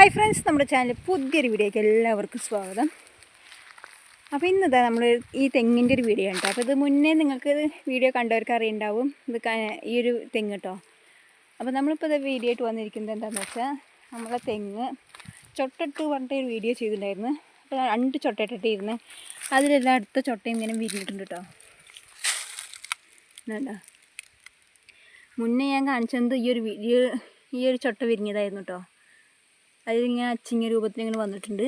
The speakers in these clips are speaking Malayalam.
ഹായ് ഫ്രണ്ട്സ് നമ്മുടെ ചാനൽ പുതിയൊരു വീഡിയോയ്ക്ക് എല്ലാവർക്കും സ്വാഗതം. അപ്പോൾ ഇന്നതാ നമ്മൾ ഈ തെങ്ങിന്റെ ഒരു വീഡിയോ ഉണ്ട് അപ്പോൾ ഇത് മുന്നേ നിങ്ങൾക്ക് വീഡിയോ കണ്ടവർക്ക് അറിയുണ്ടാവും. ഇത് ഈ ഒരു തെങ്ങ് കേട്ടോ അപ്പോൾ നമ്മളിപ്പോൾ ഇത് വീഡിയോ ആയിട്ട് വന്നിരിക്കുന്നത് എന്താണെന്ന് വെച്ചാൽ നമ്മളെ തെങ്ങ് ചൊട്ടിട്ട് പറഞ്ഞിട്ട് ഒരു വീഡിയോ ചെയ്തിട്ടുണ്ടായിരുന്നു. അപ്പോൾ രണ്ട് ചൊട്ടയിട്ടിട്ടിരുന്ന് അതിലെല്ലാം അടുത്ത ചൊട്ടയും ഇങ്ങനെ വിരിഞ്ഞിട്ടുണ്ട് കേട്ടോ വേണ്ട മുന്നേ ഞാൻ കാണിച്ചത് ഈ ഒരു വീഡിയോ ഈ ഒരു ചൊട്ട വിരിഞ്ഞതായിരുന്നു കേട്ടോ അതിലിങ്ങനെ അച്ചിങ്ങ രൂപത്തിൽ ഇങ്ങനെ വന്നിട്ടുണ്ട്.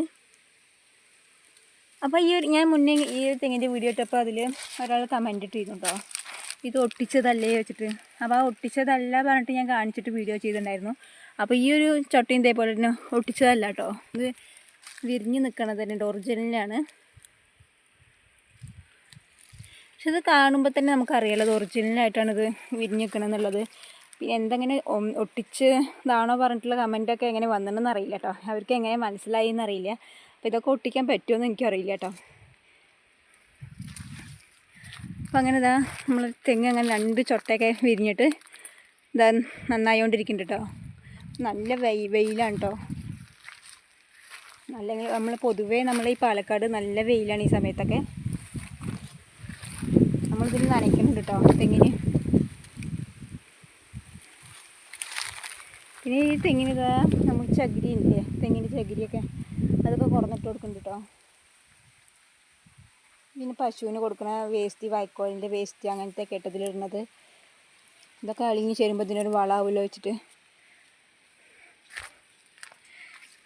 അപ്പോൾ ഈ ഒരു ഞാൻ മുന്നേ ഈ ഒരു തെങ്ങിന്റെ വീഡിയോ ഇട്ടപ്പോൾ അതിൽ ഒരാൾ കമന്റ് ഇട്ടിരുന്നു കേട്ടോ ഇത് ഒട്ടിച്ചതല്ലേ വെച്ചിട്ട്. അപ്പോൾ ആ ഒട്ടിച്ചതല്ല പറഞ്ഞിട്ട് ഞാൻ കാണിച്ചിട്ട് വീഡിയോ ചെയ്തിട്ടുണ്ടായിരുന്നു. അപ്പോൾ ഈ ഒരു ചട്ടിയും ഇതേപോലെ തന്നെ ഒട്ടിച്ചതല്ല കേട്ടോ ഇത് വിരിഞ്ഞ് നിൽക്കണത് തന്നെ ഒറിജിനലാണ് പക്ഷെ ഇത് കാണുമ്പോൾ തന്നെ നമുക്കറിയാലോ അത് ഒറിജിനലായിട്ടാണിത് വിരിഞ്ഞ് നിൽക്കണമെന്നുള്ളത് പിന്നെ എന്തെങ്ങനെ ഒം- ഒട്ടിച്ച് ഇതാണോ പറഞ്ഞിട്ടുള്ള കമന്റൊക്കെ എങ്ങനെ വന്നിട്ടുണ്ടെന്ന് അറിയില്ല കേട്ടോ അവർക്ക് എങ്ങനെ മനസ്സിലായി എന്നറിയില്ല. അപ്പോൾ ഇതൊക്കെ ഒട്ടിക്കാൻ പറ്റുമെന്ന് എനിക്കറിയില്ല കേട്ടോ അപ്പോൾ അങ്ങനെ ഇതാ നമ്മൾ തെങ്ങ് അങ്ങനെ രണ്ട് ചൊട്ടയൊക്കെ വിരിഞ്ഞിട്ട് ഇതാ നന്നായിക്കൊണ്ടിരിക്കുന്നുണ്ട് കേട്ടോ നല്ല വെയ് വെയിലാണ് കേട്ടോ നല്ല നമ്മൾ പൊതുവേ നമ്മൾ ഈ പാലക്കാട് നല്ല വെയിലാണ് ഈ സമയത്തൊക്കെ. നമ്മളിതിൽ നനയ്ക്കുന്നുണ്ട് കേട്ടോ തെങ്ങിന്. പിന്നെ ഈ തെങ്ങിന് നമ്മൾ ചകിരി ഇല്ലേ? തെങ്ങിന് ചകിരിയൊക്കെ അതൊക്കെ കുറഞ്ഞിട്ട് കൊടുക്കുന്നുണ്ട് കേട്ടോ പിന്നെ പശുവിന് കൊടുക്കുന്ന വേസ്റ്റ് വൈക്കോലിന്റെ വേസ്റ്റ് അങ്ങനത്തെ കെട്ടത്തിലിടുന്നത് ഇതൊക്കെ അളിഞ്ഞ് ചേരുമ്പോൾ ഇതിനൊരു വളമാവുമല്ലോ വെച്ചിട്ട്.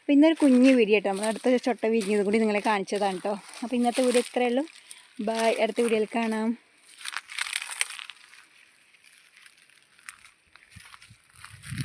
അപ്പോൾ ഇന്നൊരു കുഞ്ഞ് വീഡിയോ കേട്ടോ നമ്മൾ അടുത്ത ചൊട്ട വിരിഞ്ഞത് കൂടി നിങ്ങളെ കാണിച്ചതാണ് കേട്ടോ അപ്പോൾ ഇന്നത്തെ വീഡിയോ ഇത്രയേ ഉള്ളൂ. ബൈ അടുത്ത വീഡിയോയിൽ കാണാം.